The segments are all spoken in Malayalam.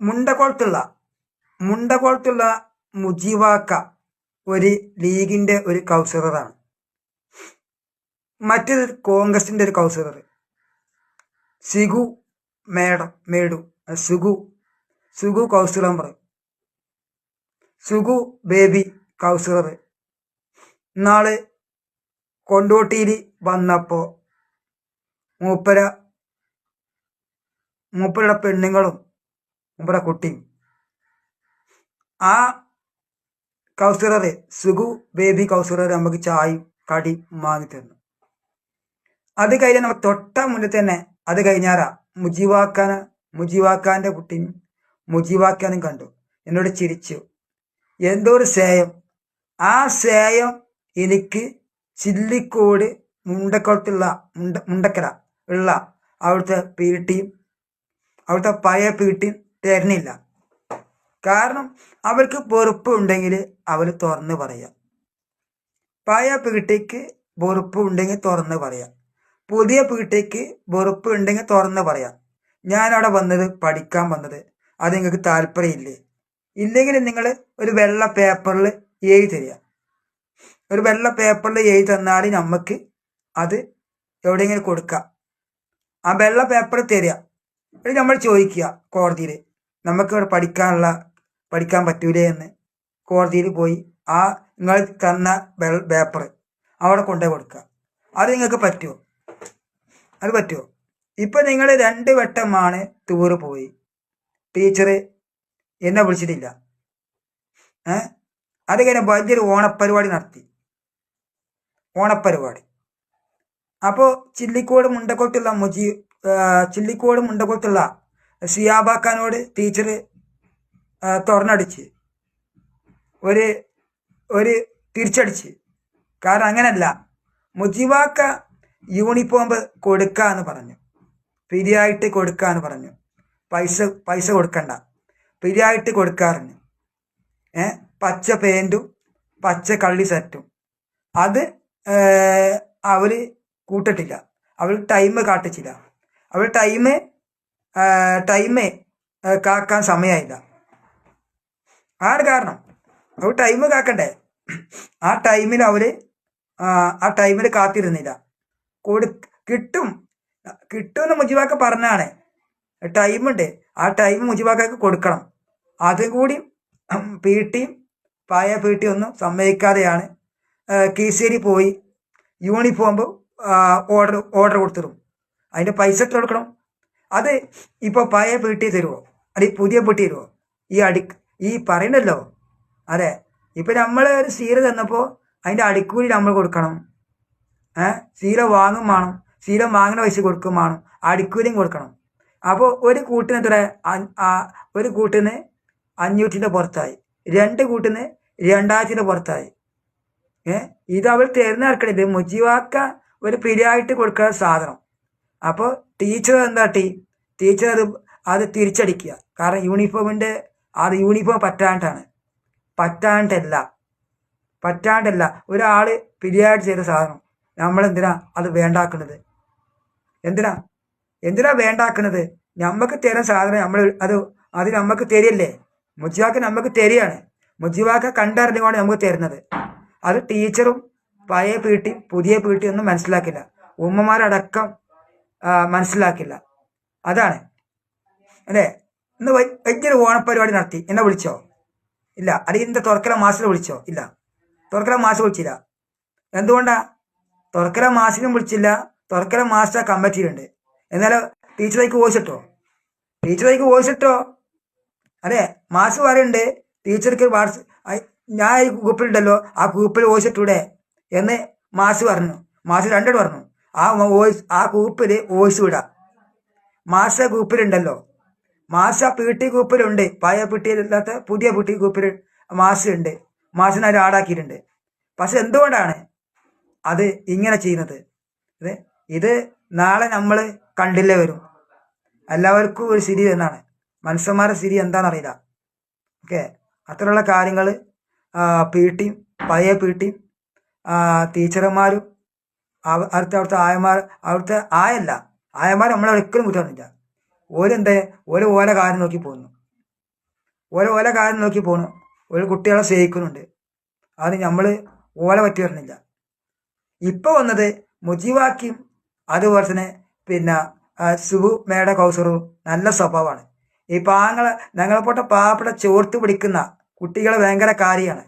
മുണ്ടക്കുളത്തുള്ള മുണ്ടകോളത്തുള്ള മുജീവാക്ക ഒരു ലീഗിന്റെ ഒരു കൗൺസിലറാണ്. മറ്റൊരു കോൺഗ്രസിന്റെ ഒരു കൗൺസിലർ. സിഗു മേഡം മേഡു സുഗു സുഗു കൗൺസിലർ സുഗു ബേബി കൗൺസിലർ. നാൾ കൊണ്ടോട്ടിയിൽ വന്നപ്പോൾ മൂപ്പര മൂപ്പരുടെ പെണ്ണുങ്ങളും മൂപ്പര കുട്ടി. ആ കൗസററെ സുഗു ബേബി കൗസറർ നമുക്ക് ചായയും കടി വാങ്ങി തന്നു. അത് കഴിഞ്ഞാൽ നമുക്ക് തൊട്ട മുന്നിൽ തന്നെ അത് കഴിഞ്ഞാറാ മുജീവാക്കാന മുജീവാക്കാന്റെ കുട്ടിയും മുജീവാക്കാനും കണ്ടു. എന്നോട് ചിരിച്ചു. എന്തോ ഒരു സേയം ആ സേയം എനിക്ക് ചില്ലിക്കോട് മുണ്ടക്കുളത്തുള്ള മുണ്ട മുണ്ടക്കര ഉള്ള അവിടുത്തെ പീട്ടിയും അവിടുത്തെ പഴയ പീട്ടിയും തരുന്നില്ല. കാരണം അവർക്ക് വെറുപ്പ് ഉണ്ടെങ്കിൽ അവർ തുറന്ന് പറയാം. പഴയ പീട്ടിക്ക് വെറുപ്പ് ഉണ്ടെങ്കിൽ തുറന്ന് പറയാം. പുതിയ പീട്ടിക്ക് വെറുപ്പ് ഉണ്ടെങ്കിൽ തുറന്ന് പറയാം. ഞാനവിടെ വന്നത് പഠിക്കാൻ വന്നത്. അത് നിങ്ങൾക്ക് താല്പര്യമില്ലേ? ഇല്ലെങ്കിൽ നിങ്ങൾ ഒരു വെള്ള പേപ്പറിൽ എഴുതി തരിക. ഒരു വെള്ള പേപ്പറിൽ എഴുതി തന്നാൽ നമുക്ക് അത് എവിടെയെങ്കിലും കൊടുക്കാം. ആ വെള്ള പേപ്പർ തരിക. നമ്മൾ ചോദിക്കുക കോടതിയിൽ. നമുക്ക് ഇവിടെ പഠിക്കാനുള്ള പഠിക്കാൻ പറ്റൂലേ എന്ന് കോടതിയിൽ പോയി ആ നിങ്ങൾ തന്ന പേപ്പർ അവിടെ കൊണ്ടുപോയി കൊടുക്കുക. അത് നിങ്ങൾക്ക് പറ്റുമോ? അത് പറ്റുമോ? ഇപ്പം നിങ്ങൾ രണ്ട് വട്ടമാണ് ടൂറ് പോയി. ടീച്ചർ എന്നെ വിളിച്ചിട്ടില്ല. ഏ? അത് കഴിഞ്ഞ വലിയൊരു ഓണപ്പരിപാടി നടത്തി. ഓണപ്പരിപാടി. അപ്പോൾ ചില്ലിക്കോട് മുണ്ടക്കോട്ടുള്ള മുജീബ് ചില്ലിക്കോട് മുണ്ടക്കോട്ടുള്ള സിയാബാക്കാനോട് ടീച്ചർ തുറന്നടിച്ച്. ഒരു ഒരു തിരിച്ചടിച്ച്. കാരണം അങ്ങനല്ല. മുജിവാക്ക യൂണിഫോം കൊടുക്കാന്ന് പറഞ്ഞു. പിരിയായിട്ട് എന്ന് പറഞ്ഞു. പൈസ പൈസ കൊടുക്കണ്ട. പിരിയായിട്ട് കൊടുക്കാറുണ്ട്. ഏ? പച്ച പേന്റും പച്ച കള്ളി സെറ്റും. അത് അവർ കൂട്ടിട്ടില്ല അവൾ ടൈം കാട്ടിച്ചില്ല. അവൾ ടൈം ടൈം കാക്കാൻ സമയമായില്ല ആണ് കാരണം? അവർ ടൈം കാക്കണ്ടേ? ആ ടൈമിൽ അവർ ആ ടൈമിൽ കാത്തിരുന്നില്ല. കൊടു കിട്ടും. കിട്ടുമെന്ന് മുജിബാക്ക പറഞ്ഞാണ്. ടൈമുണ്ട് ആ ടൈം മുജിബാക്കക്ക് കൊടുക്കണം. അതും കൂടി പി ടിയും പായ പി ടി ഒന്നും സമ്മതിക്കാതെയാണ് കീസേരി പോയി യൂണിഫോം ഓർഡർ ഓർഡർ കൊടുത്തിടും. അതിന്റെ പൈസ എത്ര കൊടുക്കണം? അത് ഇപ്പോൾ പഴയ പീട്ടി തരുമോ അല്ലെ പുതിയ പീട്ടി തരുമോ ഈ അടി ഈ പറയണല്ലോ. അതെ. ഇപ്പം നമ്മൾ ഒരു സീര തന്നപ്പോൾ അതിന്റെ അടിക്കൂലി നമ്മൾ കൊടുക്കണം. ഏർ സീര വാങ്ങും വേണം. സീര വാങ്ങുന്ന പൈസ കൊടുക്കും വേണം. അടിക്കൂലിയും കൊടുക്കണം. അപ്പോൾ ഒരു കൂട്ടിന് എത്ര? ഒരു കൂട്ടിന് അഞ്ഞൂറ്റിന്റെ പുറത്തായി. രണ്ട് കൂട്ടിന് രണ്ടായിരത്തിന്റെ പുറത്തായി. ഏഹ് ഇത് അവൾ തരുന്ന ഇത്? മുജീവാക്ക ഒരു പിരിയായിട്ട് കൊടുക്കുന്ന സാധനം. അപ്പോൾ ടീച്ചർ എന്താട്ടി? ടീച്ചർ അത് തിരിച്ചടിക്കുക. കാരണം യൂണിഫോമിന്റെ അത് യൂണിഫോം പറ്റാണ്ടാണ്. പറ്റാണ്ടല്ല. പറ്റാണ്ടല്ല. ഒരാൾ പിരിയായിട്ട് ചെയ്ത സാധനം. നമ്മളെന്തിനാ അത് വേണ്ടാക്കുന്നത്? എന്തിനാ? എന്തിനാ വേണ്ടാക്കുന്നത് നമുക്ക് തരുന്ന സാധനം നമ്മൾ അത് അത് നമുക്ക് തരില്ലേ? മുജിവാക്ക് നമുക്ക് തരികയാണ്. മുജിവാക്ക കണ്ടറിഞ്ഞുകൊണ്ട് നമുക്ക് തരുന്നത്. അത് ടീച്ചറും പഴയ പീട്ടി പുതിയ പീട്ടി ഒന്നും മനസ്സിലാക്കില്ല. ഉമ്മമാരടക്കം മനസ്സിലാക്കില്ല. അതാണ്. അല്ലേ? ഇന്ന് വലിയൊരു ഓണപ്പരിപാടി നടത്തി. എന്നെ വിളിച്ചോ? ഇല്ല. അല്ലെങ്കിൽ ഇന്ന് തുറക്കല മാസിൽ വിളിച്ചോ? ഇല്ല. തുറക്കല മാസം വിളിച്ചില്ല. എന്തുകൊണ്ടാ? തുറക്കല മാസിനും വിളിച്ചില്ല. തുറക്കല മാസ്റ്റർ കമ്മിറ്റിയിലുണ്ട്. എന്നാലും ടീച്ചറേക്ക് വോയിസ് ടീച്ചറേക്ക് വോയിസ് അതെ മാസ് പറയുന്നുണ്ട് ടീച്ചർക്ക് വാട്സ് ഞാൻ ഈ ഗ്രൂപ്പിലുണ്ടല്ലോ ആ ഗ്രൂപ്പിൽ വോയിസ് എന്ന് മാസ് പറഞ്ഞു. മാസ് രണ്ടോട് പറഞ്ഞു. ആ വോയിസ് ആ ഗ്രൂപ്പിൽ വോയിസ് വിടാം. മാഷ ഗ്രൂപ്പിലുണ്ടല്ലോ. മാഷ പി ടി ഗ്രൂപ്പിലുണ്ട്. പഴയ പി പുതിയ പി ടി ഉണ്ട് മാസിനെ അതിൽ ആടാക്കിയിട്ടുണ്ട്. പക്ഷെ എന്തുകൊണ്ടാണ് അത് ഇങ്ങനെ ചെയ്യുന്നത്? ഇത് ഇത് നാളെ നമ്മൾ കണ്ടില്ലേ വരും. എല്ലാവർക്കും ഒരു സ്ഥിതി എന്നാണ്. മനുഷ്യന്മാരുടെ സ്ഥിതി എന്താണെന്നറിയില്ല. ഓക്കെ? അത്തരമുള്ള കാര്യങ്ങൾ പി ടിയും പഴയ പി ടിയും ടീച്ചർമാരും അവിടുത്തെ അവിടുത്തെ ആയമാർ അവിടുത്തെ ആയല്ല. ആയമാർ നമ്മളെ ഒരിക്കലും കുറ്റമൊന്നുമില്ല ഓരെന്തേ? ഓരോ ഓരോ കാര്യം നോക്കി പോകുന്നു ഓരോ ഓല കാര്യം നോക്കി പോകുന്നു ഒരു കുട്ടികളെ സ്നേഹിക്കുന്നുണ്ട്. അത് നമ്മൾ ഓല പറ്റി വരുന്നില്ല ഇപ്പൊ വന്നത് മുജീവാക്കിയും അതുപോലെ തന്നെ പിന്നെ സുബു മേട കൗസറും നല്ല സ്വഭാവമാണ്. ഈ പാങ്ങളെ ഞങ്ങളെ പോട്ട പാവപ്പെട്ട ചോർത്ത് പിടിക്കുന്ന കുട്ടികളെ ഭയങ്കര കാര്യമാണ്.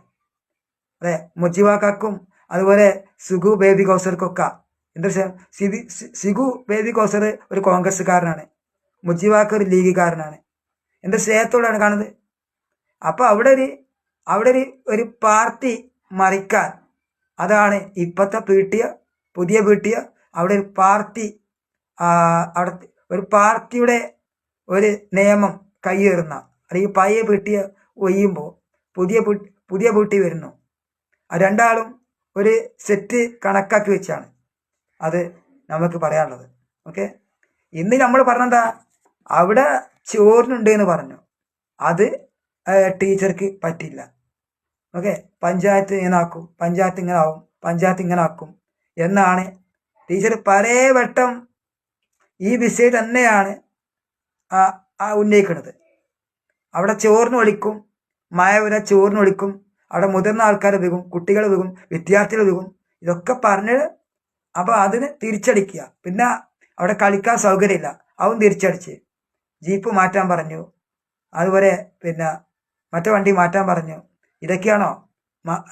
അതെ മുജിവാക്കും അതുപോലെ സുഗു ബേബി കൗസർക്കൊക്കെ എന്താ സിബി സിഗു ബേബി കൗസർ ഒരു കോൺഗ്രസ്സുകാരനാണ്. മുജിവാക്ക് ഒരു ലീഗുകാരനാണ്. എന്താ സ്നേഹത്തോടാണ് കാണുന്നത്? അപ്പൊ അവിടെ ഒരു അവിടെ ഒരു ഒരു പാർട്ടി മറിക്കാൻ അതാണ് ഇപ്പത്തെ പീട്ടിയ പുതിയ പീട്ടിയ അവിടെ ഒരു പാർട്ടി അവിടെ ഒരു പാർട്ടിയുടെ ഒരു നിയമം കയ്യേറുന്ന അല്ലെങ്കിൽ പഴയ പീട്ടിയ ഒയ്യുമ്പോൾ പുതിയ പുതിയ പീട്ടി വരുന്നു. രണ്ടാളും ഒരു സെറ്റ് കണക്കാക്കി വെച്ചാണ്. അത് നമുക്ക് പറയാനുള്ളത്. ഓക്കെ? ഇന്ന് നമ്മൾ പറഞ്ഞെന്താ? അവിടെ ചോറിനുണ്ട് എന്ന് പറഞ്ഞു. അത് ടീച്ചർക്ക് പറ്റില്ല ഓക്കെ? പഞ്ചായത്ത് ഇങ്ങനെ ആക്കും പഞ്ചായത്ത് ഇങ്ങനെ ആവും പഞ്ചായത്ത് ഇങ്ങനെ ആക്കും എന്നാണ് ടീച്ചർ പല വട്ടം ഈ വിഷയം തന്നെയാണ് ഉന്നയിക്കുന്നത്. അവിടെ ചോറിന് വിളിക്കും മായ വരെ ചോറിന് വിളിക്കും അവിടെ മുതിർന്ന ആൾക്കാർ വികും കുട്ടികൾ വികും വിദ്യാർത്ഥികൾ വികും. ഇതൊക്കെ പറഞ്ഞ് അപ്പോൾ അതിന് തിരിച്ചടിക്കുക. പിന്നെ അവിടെ കളിക്കാൻ സൗകര്യമില്ല. അവൻ തിരിച്ചടിച്ച്. ജീപ്പ് മാറ്റാൻ പറഞ്ഞു. അതുപോലെ പിന്നെ മറ്റേ വണ്ടി മാറ്റാൻ പറഞ്ഞു. ഇതൊക്കെയാണോ?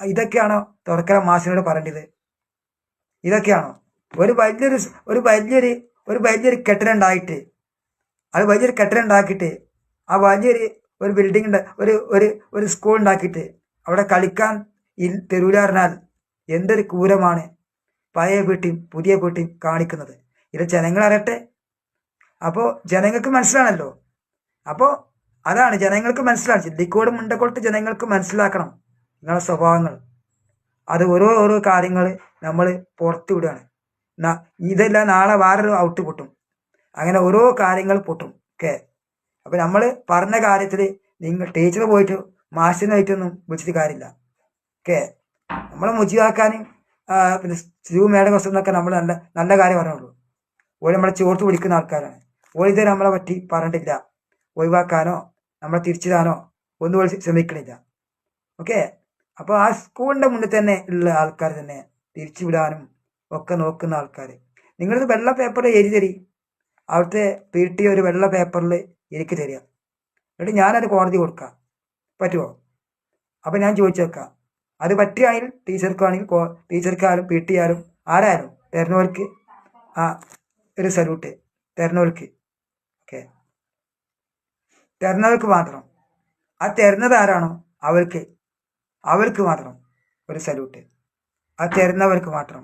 ഇതൊക്കെയാണോ തുറക്കല മാസിനോട് പറയേണ്ടത്? ഇതൊക്കെയാണോ? ഒരു വലിയൊരു ഒരു വലിയൊരു ഒരു വലിയൊരു കെട്ടിടം ഉണ്ടായിട്ട് അത് വലിയൊരു കെട്ടിടം ഉണ്ടാക്കിയിട്ട് ആ വലിയൊരു ഒരു ബിൽഡിംഗ് ഉണ്ട് ഒരു ഒരു സ്കൂൾ ഉണ്ടാക്കിയിട്ട് അവിടെ കളിക്കാൻ തെരുവിലറിഞ്ഞാൽ എന്തൊരു ക്രൂരമാണ് പഴയ വീട്ടിയും പുതിയ വീട്ടിയും കാണിക്കുന്നത്. ഇത് ജനങ്ങൾ അറിയട്ടെ അപ്പോൾ ജനങ്ങൾക്ക് മനസ്സിലാണല്ലോ. അപ്പോൾ അതാണ് ജനങ്ങൾക്ക് മനസ്സിലാണ് ചില്ലിക്കോട് മുണ്ടക്കോട്ട് ജനങ്ങൾക്ക് മനസ്സിലാക്കണം നിങ്ങളുടെ സ്വഭാവങ്ങൾ. അത് ഓരോ ഓരോ കാര്യങ്ങൾ നമ്മൾ പുറത്തു വിടുകയാണ്. ഇതെല്ലാം നാളെ വേറൊരു ഔട്ട് പൊട്ടും. അങ്ങനെ ഓരോ കാര്യങ്ങൾ പൊട്ടും. ഓക്കെ അപ്പം നമ്മൾ പറഞ്ഞ കാര്യത്തിൽ നിങ്ങൾ ടീച്ചർ പോയിട്ട് മാഷിനായിട്ടൊന്നും വിളിച്ചിട്ട് കാര്യമില്ല. ഓക്കെ? നമ്മളെ മുജിയാക്കാൻ പിന്നെ ശിവ മേഡം എന്നൊക്കെ നമ്മൾ നല്ല നല്ല കാര്യം പറഞ്ഞുള്ളൂ. ഓര് നമ്മളെ ചോർത്ത് പിടിക്കുന്ന ആൾക്കാരാണ്. ഓര് ഇതുവരെ നമ്മളെ പറ്റി പറഞ്ഞിട്ടില്ല. ഒഴിവാക്കാനോ നമ്മളെ തിരിച്ചിടാനോ ഒന്നും ഓര് ശ്രമിക്കണില്ല. ഓക്കെ? അപ്പോൾ ആ സ്കൂളിന്റെ മുന്നിൽ തന്നെ ഉള്ള ആൾക്കാർ തന്നെ തിരിച്ചു വിടാനും ഒക്കെ നോക്കുന്ന ആൾക്കാർ നിങ്ങളിത് വെള്ള പേപ്പർ എഴുതി തരി. അവിടുത്തെ പി ടി ഒരു വെള്ള പേപ്പറിൽ എനിക്ക് തരിക. എന്നിട്ട് ഞാനത് കോടതി കൊടുക്കാം. പറ്റുമോ അപ്പം ഞാൻ ചോദിച്ചു വെക്കാം അത് പറ്റുകയാണെങ്കിൽ ടീച്ചർക്കാണെങ്കിൽ ടീച്ചർക്കാരും പി ടി ആരും ആരായാലും തരുന്നവർക്ക് ആ ഒരു സല്യൂട്ട് തരുന്നവർക്ക് ഓക്കെ തരുന്നവർക്ക് മാത്രം. ആ തരുന്നത് ആരാണോ അവർക്ക് അവർക്ക് മാത്രം ഒരു സല്യൂട്ട് ആ തരുന്നവർക്ക് മാത്രം.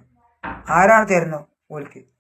ആരാണ് തരുന്നത്? ഓൽക്ക്.